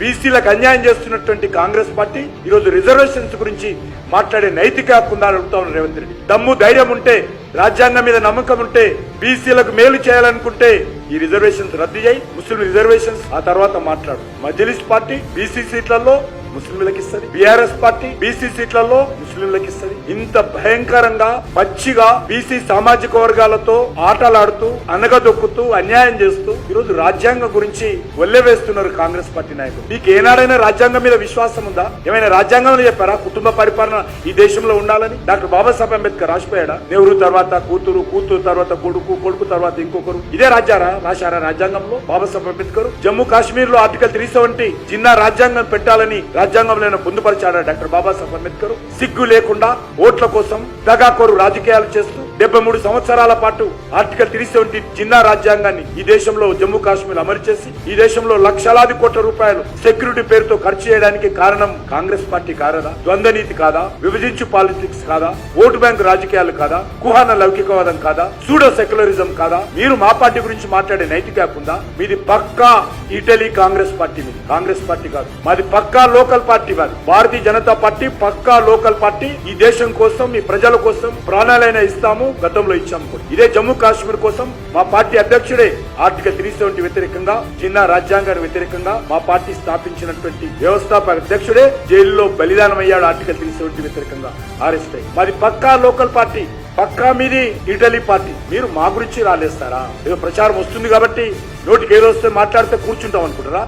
బీసీలకు అన్యాయం చేస్తున్నటువంటి కాంగ్రెస్ పార్టీ ఈరోజు రిజర్వేషన్స్ గురించి మాట్లాడే నైతిక హక్కు ఉందని అడుగుతా ఉన్నారు రేవంత్ రెడ్డి. దమ్ము ధైర్యం ఉంటే రాజ్యాంగం మీద నమ్మకం ఉంటే బీసీలకు మేలు చేయాలనుకుంటే ఈ రిజర్వేషన్స్ రద్దు చేయి ముస్లిం రిజర్వేషన్స్. ఆ తర్వాత మాట్లాడు. మజ్లిస్ పార్టీ బీసీ సీట్లలో ముస్లింలకు ఇస్తుంది. బీఆర్ఎస్ పార్టీ బీసీ సీట్లలో ముస్లింలకు ఇస్తుంది. ఇంత భయంకరంగా పచ్చిగా బీసీ సామాజిక వర్గాలతో ఆటలాడుతూ అనగదొక్కుతూ అన్యాయం చేస్తూ ఈరోజు రాజ్యాంగం గురించి వేస్తున్నారు కాంగ్రెస్ పార్టీ నాయకులు. మీకు ఏనాడైనా రాజ్యాంగం మీద విశ్వాసం ఉందా? ఏమైనా రాజ్యాంగంలో చెప్పారా? కుటుంబ పరిపాలన ఈ దేశంలో ఉండాలని? డాక్టర్ బాబాసాహెబ్ అంబేద్కర్ రాసిపోయాడా? నెహ్రూ తర్వాత కూతురు కూతురు తర్వాత కొడుకు కొడుకు తర్వాత ఇంకొకరు. ఇదే రాజ్యారా రాశారా రాజ్యాంగంలో? బాబాసాహెబ్ అంబేద్కర్? జమ్మూ కాశ్మీర్లో ఆర్టికల్ త్రీ సెవెంటీ జిన్నా రాజ్యాంగం పెట్టాలని రాజ్యాంగంలో పొందుపరిచాడా డాక్టర్ బాబాసాహెబ్ అంబేద్కర్? సిగ్గు లేకుండా ఓట్ల కోసం దగాకోరు రాజకీయాలు చేస్తూ డెబ్బై మూడు సంవత్సరాల పాటు ఆర్టికల్ త్రీ సెవెంటీ జిన్నా రాజ్యాంగాన్ని ఈ దేశంలో జమ్మూ కాశ్మీర్ అమలు చేసి ఈ దేశంలో లక్షలాది కోట్ల రూపాయలు సెక్యూరిటీ పేరుతో ఖర్చు చేయడానికి కారణం కాంగ్రెస్ పార్టీ కారదా? ద్వంద్వ నీతి కాదా? విభజించు పాలిటిక్స్ కాదా? ఓటు బ్యాంక్ రాజకీయాలు కాదా? కుహాన లౌకికవాదం కాదా? సూడో సెక్యులరిజం కాదా? మీరు మా పార్టీ గురించి మాట్లాడే నైతిక కాకుండా మీది పక్కా ఇటలీ కాంగ్రెస్ పార్టీ మీది. కాంగ్రెస్ పార్టీ కాదు. మాది పక్కా లోకల్ పార్టీ కాదు. భారతీయ జనతా పార్టీ పక్కా లోకల్ పార్టీ. ఈ దేశం కోసం ఈ ప్రజల కోసం ప్రాణాలైనా ఇస్తాము. గతంలో ఇచ్చాము కూడా ఇదే జమ్మూ కాశ్మీర్ కోసం మా పార్టీ అధ్యక్షుడే ఆర్టికల్ త్రీ సెవెంటీ వ్యతిరేకంగా జిన్నా రాజ్యాంగానికి వ్యతిరేకంగా మా పార్టీ స్థాపించినటువంటి వ్యవస్థాపక అధ్యక్షుడే జైల్లో బలిదానం అయ్యాడు ఆర్టికల్ త్రీ సెవెంటీ వ్యతిరేకంగా. అరెస్ట్ అయ్యి. మాది పక్కా లోకల్ పార్టీ పక్కా మీది ఇటలీ పార్టీ మీరు మా గురించి రాలేస్తారా? ఏదో ప్రచారం వస్తుంది కాబట్టి నోటికి ఏదో వస్తే మాట్లాడితే కూర్చుంటాం అనుకుంటారా?